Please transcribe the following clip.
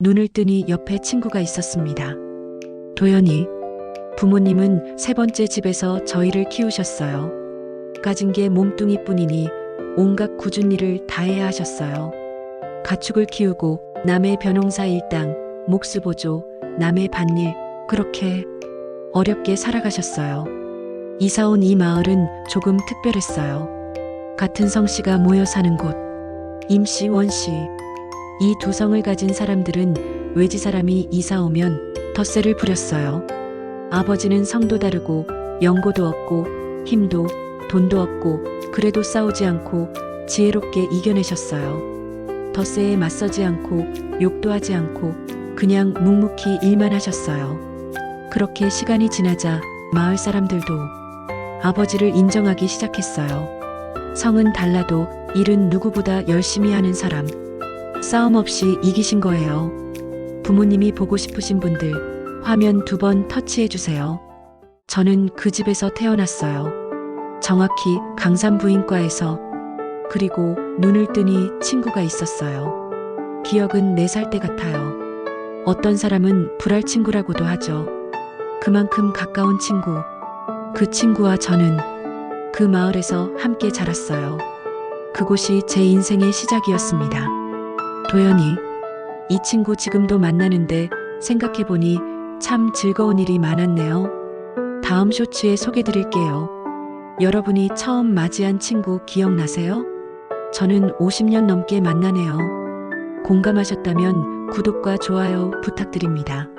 눈을 뜨니 옆에 친구가 있었습니다. 도연이. 부모님은 세 번째 집에서 저희를 키우셨어요. 가진 게 몸뚱이뿐이니 온갖 굳은 일을 다 해야 하셨어요. 가축을 키우고 남의 벼농사 일당, 목수보조, 남의 밭일, 그렇게 어렵게 살아가셨어요. 이사 온 이 마을은 조금 특별했어요. 같은 성씨가 모여 사는 곳. 임씨, 원씨. 이두 성을 가진 사람들은 외지 사람이 이사 오면 덧세를 부렸어요. 아버지는 성도 다르고 연고도 없고 힘도 돈도 없고 그래도 싸우지 않고 지혜롭게 이겨내셨어요. 덧세에 맞서지 않고 욕도 하지 않고 그냥 묵묵히 일만 하셨어요. 그렇게 시간이 지나자 마을 사람들도 아버지를 인정하기 시작했어요. 성은 달라도 일은 누구보다 열심히 하는 사람. 싸움 없이 이기신 거예요. 부모님이 보고 싶으신 분들 화면 두 번 터치해 주세요. 저는 그 집에서 태어났어요. 정확히 강산부인과에서 그리고 눈을 뜨니 친구가 있었어요. 기억은 네살때 같아요. 어떤 사람은 불알 친구라고도 하죠. 그만큼 가까운 친구. 그 친구와 저는 그 마을에서 함께 자랐어요. 그곳이 제 인생의 시작이었습니다. 도연이. 이 친구 지금도 만나는데 생각해보니 참 즐거운 일이 많았네요. 다음 쇼츠에 소개드릴게요. 여러분이 처음 맞이한 친구 기억나세요? 저는 50년 넘게 만나네요. 공감하셨다면 구독과 좋아요 부탁드립니다.